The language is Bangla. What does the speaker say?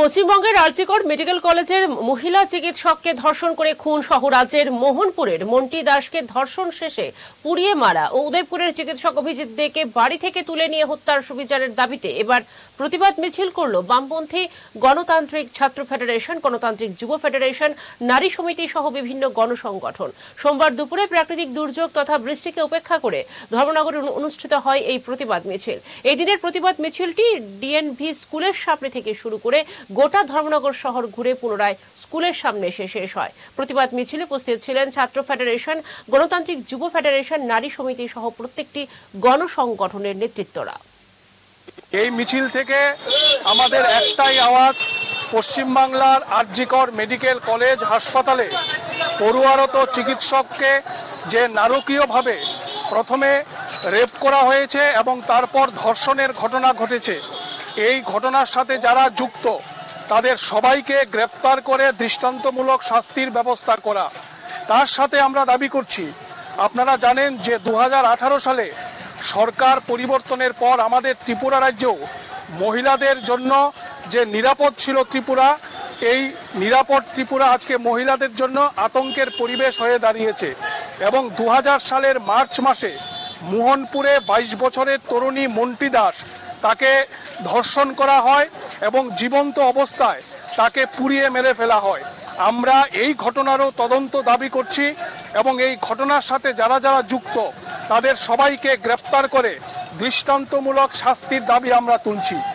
পশ্চিমবঙ্গের আর্চিকর মেডিকেল কলেজের মহিলা চিকিৎসককে ধর্ষণ করে খুন সহ রাজ্যের মোহনপুরের মন্টি দাসকে ধর্ষণ শেষে পুড়িয়ে মারা ও উদয়পুরের চিকিৎসক অভিজিৎ দেকে বাড়ি থেকে তুলে নিয়ে হত্যার সুবিচারের দাবিতে এবার প্রতিবাদ মিছিল করল বামপন্থী গণতান্ত্রিক ছাত্র ফেডারেশন, গণতান্ত্রিক যুব ফেডারেশন, নারী সমিতি সহ বিভিন্ন গণসংগঠন। সোমবার দুপুরে প্রাকৃতিক দুর্যোগ তথা বৃষ্টিকে উপেক্ষা করে ধর্মনগরে অনুষ্ঠিত হয় এই প্রতিবাদ মিছিল। এই দিনের প্রতিবাদ মিছিলটি ডিএনভি স্কুলের সামনে থেকে শুরু করে গোটা ধর্মনগর শহর ঘুরে পুনরায় স্কুলের সামনে এসে শেষ হয়। প্রতিবাদ মিছিলে উপস্থিত ছিলেন ছাত্র ফেডারেশন, গণতান্ত্রিক যুব ফেডারেশন, নারী সমিতি সহ প্রত্যেকটি গণসংগঠনের নেতৃত্বরা। এই মিছিল থেকে আমাদের একটাই আওয়াজ, পশ্চিমবাংলার আরজিকর মেডিকেল কলেজ হাসপাতালে পড়ুয়ারত চিকিৎসককে যে নারকীয়ভাবে প্রথমে রেপ করা হয়েছে এবং তারপর ধর্ষণের ঘটনা ঘটেছে, এই ঘটনার সাথে যারা যুক্ত তাদের সবাইকে গ্রেপ্তার করে দৃষ্টান্তমূলক শাস্তির ব্যবস্থা করা। তার সাথে আমরা দাবি করছি, আপনারা জানেন যে দু হাজার আঠারো সালে সরকার পরিবর্তনের পর আমাদের ত্রিপুরা রাজ্যেও মহিলাদের জন্য যে নিরাপদ ছিল ত্রিপুরা, এই নিরাপদ ত্রিপুরা আজকে মহিলাদের জন্য আতঙ্কের পরিবেশ হয়ে দাঁড়িয়েছে এবং দু হাজার সালের মার্চ মাসে মোহনপুরে বাইশ বছরের তরুণী মন্টি দাস তাকে ধর্ষণ করা হয় এবং জীবন্ত অবস্থায় তাকে পুড়িয়ে মেরে ফেলা হয়। আমরা এই ঘটনারও তদন্ত দাবি করছি এবং এই ঘটনার সাথে যারা যারা যুক্ত, তাদের সবাইকে গ্রেপ্তার করে দৃষ্টান্তমূলক শাস্তির দাবি আমরা তুলছি।